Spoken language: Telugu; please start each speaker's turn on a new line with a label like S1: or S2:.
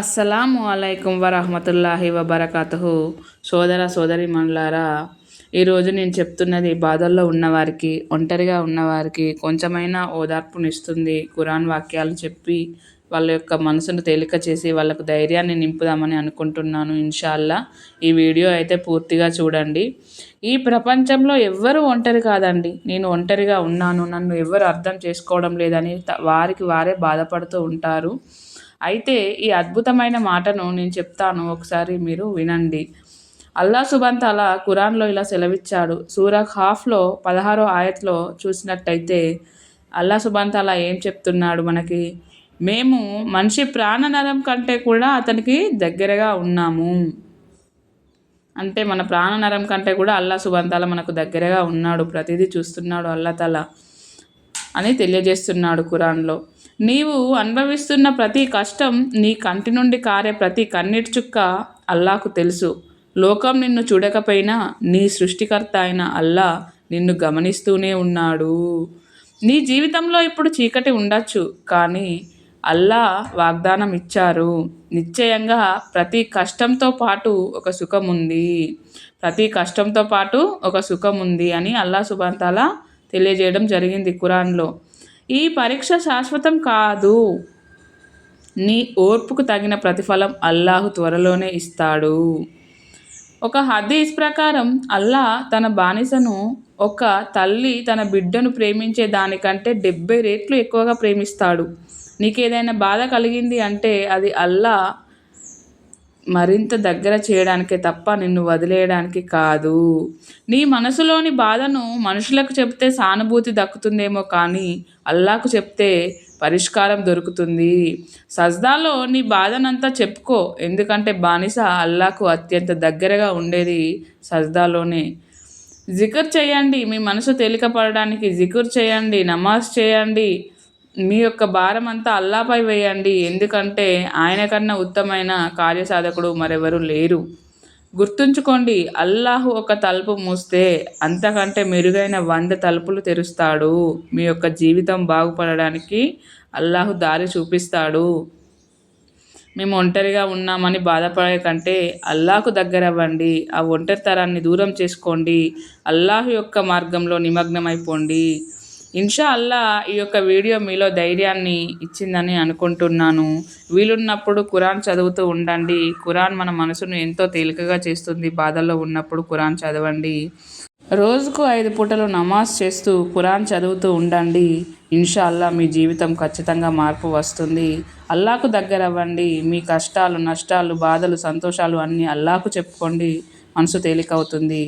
S1: అస్సలాము అలైకుం వరహమతుల్లాహి వబర్కాతుహు. సోదర సోదరి మండలారా ఈరోజు నేను చెప్తున్నది బాధల్లో ఉన్నవారికి ఒంటరిగా ఉన్నవారికి కొంచెమైనా ఓదార్పునిస్తుంది. కురాన్ వాక్యాలు చెప్పి వాళ్ళ యొక్క మనసును తేలిక చేసి వాళ్ళకు ధైర్యాన్ని నింపుదామని అనుకుంటున్నాను ఇన్షాల్లా. ఈ వీడియో అయితే పూర్తిగా చూడండి. ఈ ప్రపంచంలో ఎవ్వరూ ఒంటరి కాదండి. నేను ఒంటరిగా ఉన్నాను. నన్ను ఎవరు అర్థం చేసుకోవడం లేదని వారికి వారే బాధపడుతూ ఉంటారు. అయితే ఈ అద్భుతమైన మాటను నేను చెప్తాను ఒకసారి మీరు వినండి. అల్లా సుబాన్ అలా కురాన్లో ఇలా సెలవిచ్చాడు. సూరా హాఫ్లో పదహారో ఆయత్లో చూసినట్టయితే అల్లా సుబాన్ అలా ఏం చెప్తున్నాడు మనకి? మేము మనిషి ప్రాణనరం కంటే కూడా అతనికి దగ్గరగా ఉన్నాము. అంటే మన ప్రాణనరం కంటే కూడా అల్లా సుబంతాల మనకు దగ్గరగా ఉన్నాడు ప్రతిదీ చూస్తున్నాడు అల్లా తల అని తెలియజేస్తున్నాడు కురాన్లో నీవు అనుభవిస్తున్న ప్రతి కష్టం నీ కంటి నుండి కారే ప్రతి కన్నీటి చుక్క అల్లాకు తెలుసు. లోకం నిన్ను చూడకపోయినా నీ సృష్టికర్త అయిన అల్లా నిన్ను గమనిస్తూనే ఉన్నాడు. నీ జీవితంలో ఇప్పుడు చీకటి ఉండొచ్చు కానీ అల్లా వాగ్దానం ఇచ్చారు నిశ్చయంగా ప్రతి కష్టంతో పాటు ఒక సుఖం ఉంది ప్రతి కష్టంతో పాటు ఒక సుఖం ఉంది అని అల్లా సుభాంతాల తెలియజేయడం జరిగింది కురాన్లో ఈ పరీక్ష శాశ్వతం కాదు. నీ ఓర్పుకు తగిన ప్రతిఫలం అల్లాహు త్వరలోనే ఇస్తాడు. ఒక హదీస్ ప్రకారం అల్లా తన బానిసను ఒక తల్లి తన బిడ్డను ప్రేమించే దానికంటే డెబ్బై రేట్లు ఎక్కువగా ప్రేమిస్తాడు. నీకు ఏదైనా బాధ కలిగింది అంటే అది అల్లా మరింత దగ్గర చేయడానికే తప్ప నిన్ను వదిలేయడానికి కాదు. నీ మనసులోని బాధను మనుషులకు చెప్తే సానుభూతి దక్కుతుందేమో కానీ అల్లాకు చెప్తే పరిష్కారం దొరుకుతుంది. సజ్దాలో నీ బాధనంతా చెప్పుకో ఎందుకంటే బానిస అల్లాకు అత్యంత దగ్గరగా ఉండేది సజ్దాలోనే. జికర్ చేయండి మీ మనసు తేలికపడడానికి జికుర్ చేయండి నమాజ్ చేయండి మీ యొక్క భారం అంతా అల్లాపై వేయండి. ఎందుకంటే ఆయన కన్నా ఉత్తమైన కార్యసాధకుడు మరెవరు లేరు. గుర్తుంచుకోండి అల్లాహు ఒక తలుపు మూస్తే అంతకంటే మెరుగైన వంద తలుపులు తెరుస్తాడు. మీ యొక్క జీవితం బాగుపడడానికి అల్లాహు దారి చూపిస్తాడు. మేము ఒంటరిగా ఉన్నామని బాధపడే కంటే అల్లాహకు దగ్గర అవ్వండి ఆ ఒంటరితరాన్ని దూరం చేసుకోండి. అల్లాహు యొక్క మార్గంలో నిమగ్నమైపోండి. ఇన్షా అల్లా ఈ యొక్క వీడియో మీలో ధైర్యాన్ని ఇచ్చిందని అనుకుంటున్నాను. వీలున్నప్పుడు కురాన్ చదువుతూ ఉండండి. కురాన్ మన మనసును ఎంతో తేలికగా చేస్తుంది. బాధల్లో ఉన్నప్పుడు కురాన్ చదవండి. రోజుకు ఐదు పూటలు నమాజ్ చేస్తూ కురాన్ చదువుతూ ఉండండి. ఇన్షా అల్లా మీ జీవితం ఖచ్చితంగా మార్పు వస్తుంది. అల్లాకు దగ్గర అవ్వండి మీ కష్టాలు నష్టాలు బాధలు సంతోషాలు అన్నీ అల్లాకు చెప్పుకోండి. మనసు తేలికవుతుంది.